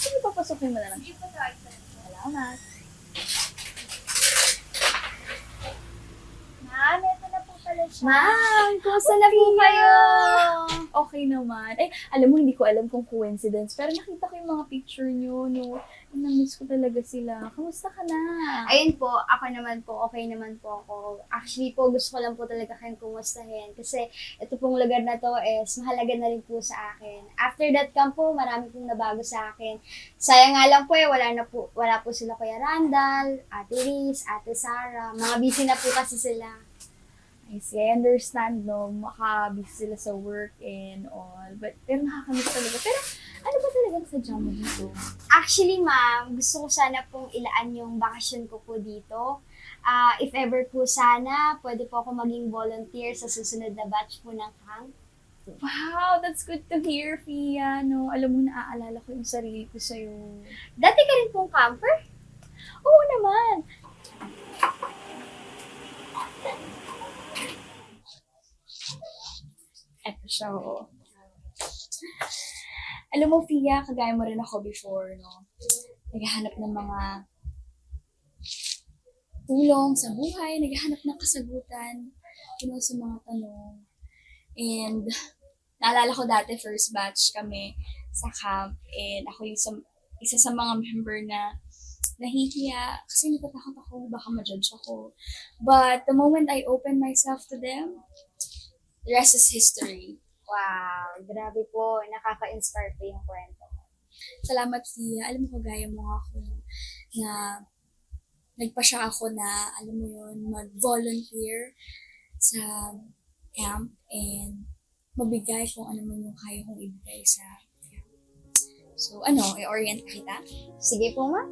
Sige, papasokin mo na lang. Salamat. Ma'am, ito na po pala siya. Ma'am, kumusta na po kayo? Okay naman. Eh, alam mo, hindi ko alam kung coincidence, pero nakita ko yung mga picture nyo, no? Na-miss ko talaga sila. Kamusta ka na? Ayun po, ako naman po, okay naman po ako. Actually po, gusto ko lang po talaga kayong kumustahin. Kasi ito pong lugar na to is mahalaga na rin po sa akin. After that camp po, marami pong nabago sa akin. Sayang nga lang po eh, wala na po, wala po sila Kuya Randall, Ate Riz, Ate Sarah. Mga busy na po kasi sila. I see, I understand, no? Makabisi sila sa work and all. But, pero nakakamiss talaga. Pero, ano ba talagang sadya mo dito? Actually, ma'am, gusto ko sana pong ilaan yung bakasyon ko po dito. Ah, if ever po sana, pwede po ako maging volunteer sa susunod na batch po ng camp. Wow, that's good to hear, Fia, no? Alam mo, naaalala ko yung sarili ko sa'yo. Dati ka rin pong camper? Oo naman. Oo. Alam mo, Fia, kagaya mo rin ako before, no? Naghahanap ng mga tulong sa buhay, naghahanap ng kasagutan, you know, sa mga tanong. And, naalala ko dati, first batch kami sa camp, and ako yung sa, isa sa mga member na nahihiya kasi natatakot ako, baka ma-judge ako. But the moment I open myself to them, the rest is history. Wow, grabe po. Nakaka-inspire po yung kwento. Salamat, Fia. Alam mo, kagaya mo nga ako na nagpasya ako na, alam mo yun, mag-volunteer sa camp and mabigay kung ano man yung kaya kong ibigay sa camp. So, ano, i-orient kita? Sige po, ma'am.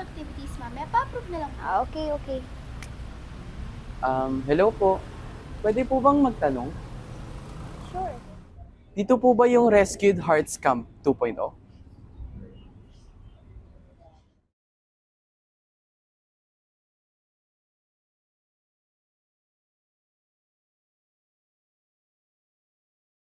Activities, ma'am. May pa-approve na lang. Ah, okay, okay. Um, hello po. Pwede po bang magtanong? Sure. Dito po ba yung Rescued Hearts Camp 2.0?